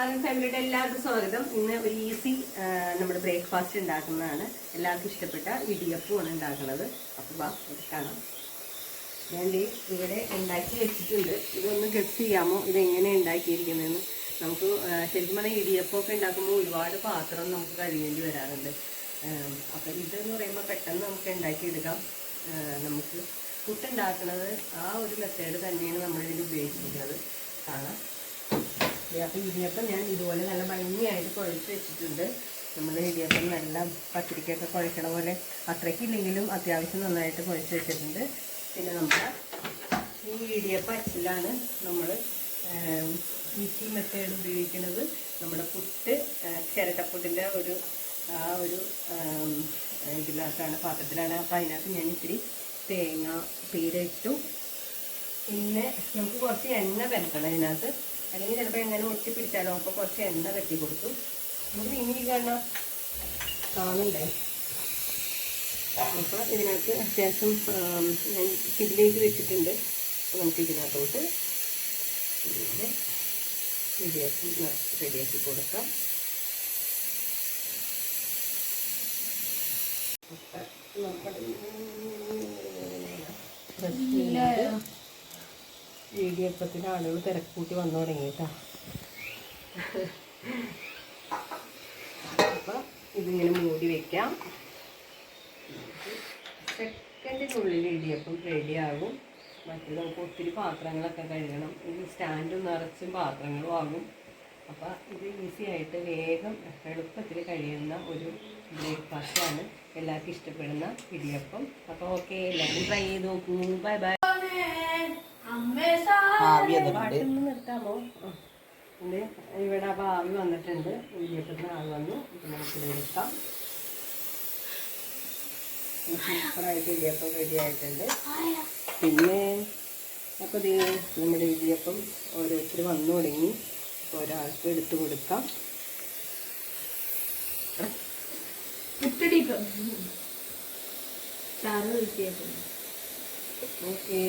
ആലം ഫാമിലിയുടെ എല്ലാവർക്കും സ്വാഗതം. ഇന്ന് ഒരു ഈസി നമ്മുടെ ബ്രേക്ക്ഫാസ്റ്റ് ഉണ്ടാക്കുന്നതാണ്. എല്ലാവർക്കും ഇഷ്ടപ്പെട്ട ഇടിയപ്പമാണ് ഉണ്ടാക്കുന്നത്. അപ്പോൾ വാ എടുക്കണം കാണാം. ഞാൻ ഇവിടെ ഉണ്ടാക്കി വെച്ചിട്ടുണ്ട്. ഇതൊന്ന് ഗസ് ചെയ്യാമോ? ഇതെങ്ങനെ ഉണ്ടാക്കിയിരിക്കുന്നതെന്ന്. നമുക്ക് ശരിക്കും പറഞ്ഞാൽ ഇടിയപ്പമൊക്കെ ഉണ്ടാക്കുമ്പോൾ ഒരുപാട് പാത്രം നമുക്ക് കഴുകേണ്ടി വരാറുണ്ട്. അപ്പം ഇതെന്ന് പറയുമ്പോൾ പെട്ടെന്ന് നമുക്ക് ഉണ്ടാക്കിയെടുക്കാം. നമുക്ക് പുട്ടുണ്ടാക്കുന്നത് ആ ഒരു മെത്തേഡ് തന്നെയാണ് നമ്മളിതിൽ ഉപയോഗിക്കുന്നത് കാണാം. അപ്പം ഇടിയപ്പം ഞാൻ ഇതുപോലെ നല്ല ഭംഗിയായിട്ട് കുഴച്ച് വെച്ചിട്ടുണ്ട്. നമ്മൾ ഇടിയപ്പം നല്ല പത്തിരിക്കൊക്കെ കുഴക്കണ പോലെ അത്രയ്ക്കില്ലെങ്കിലും അത്യാവശ്യം നന്നായിട്ട് കുഴച്ച് വെച്ചിട്ടുണ്ട്. പിന്നെ നമ്മൾ ഈ ഇടിയപ്പം അച്ചിലാണ് നമ്മൾ മിക്സി മെത്തേഡ് ഉപയോഗിക്കുന്നത്. നമ്മുടെ പുട്ട് ചിരട്ടപ്പുട്ടിന്റെ ഒരു ആ ഒരു ഇതിലാക്കാണ് പാത്രത്തിലാണ്. അപ്പം അതിനകത്ത് ഞാൻ ഇത്തിരി തേങ്ങ പീര ഇട്ടു പിന്നെ നമുക്ക് കുറച്ച് എണ്ണ പരത്തണം അതിനകത്ത്. അല്ലെങ്കിൽ ചിലപ്പോൾ എങ്ങനെ ഒട്ടി പിടിച്ചാലോ? അപ്പോൾ കുറച്ച് എണ്ണ കെട്ടി കൊടുത്തു. നമുക്ക് ഇനി കാണാം കാണണ്ടേ? അപ്പോൾ ഇതിനകത്ത് അത്യാവശ്യം ഞാൻ ചില്ലേക്ക് വെച്ചിട്ടുണ്ട്. അപ്പോൾ നമുക്ക് ഇതിനകത്തോട്ട് ഇതിനെ റെഡിയാക്കി റെഡിയാക്കി കൊടുക്കാം. നമ്മുടെ ഇടിയപ്പത്തിന് ആളുകൾ തിരക്കൂട്ടി വന്നു തുടങ്ങി കേട്ടോ അപ്പം ഇതിങ്ങനെ മൂടി വെക്കാം. സെക്കൻഡിനുള്ളിൽ ഇടിയപ്പം റെഡിയാകും മറ്റേ നമുക്ക് ഒത്തിരി പാത്രങ്ങളൊക്കെ കഴുകണം. ഇത് സ്റ്റാൻഡും നിറച്ചും പാത്രങ്ങളും ആകും. അപ്പോൾ ഇത് ഈസി ആയിട്ട് വേഗം എളുപ്പത്തിൽ കഴിയുന്ന ഒരു ബ്രേക്ക്ഫാസ്റ്റാണ് എല്ലാവർക്കും ഇഷ്ടപ്പെടുന്ന ഇടിയപ്പം. അപ്പോൾ ഓക്കെ എല്ലാവരും ട്രൈ ചെയ്ത് നോക്കൂ. ബൈ ബൈ ആവി വന്നിട്ടുണ്ട് ഇവിടെ അപ്പോൾ ആവി വന്നിട്ടുണ്ട്. ഇടിയപ്പത്തിന് ആവി വന്നു. ഇപ്പം എടുക്കാം. സൂപ്പറായിട്ട് ഇടിയപ്പം റെഡി ആയിട്ടുണ്ട്. പിന്നെ അപ്പോൾ ഇത് നമ്മുടെ ഇടിയപ്പം ഓരോരുത്തർ വന്നു തുടങ്ങി. ഒരാൾക്ക് എടുത്തു കൊടുക്കാം. ഓക്കെ.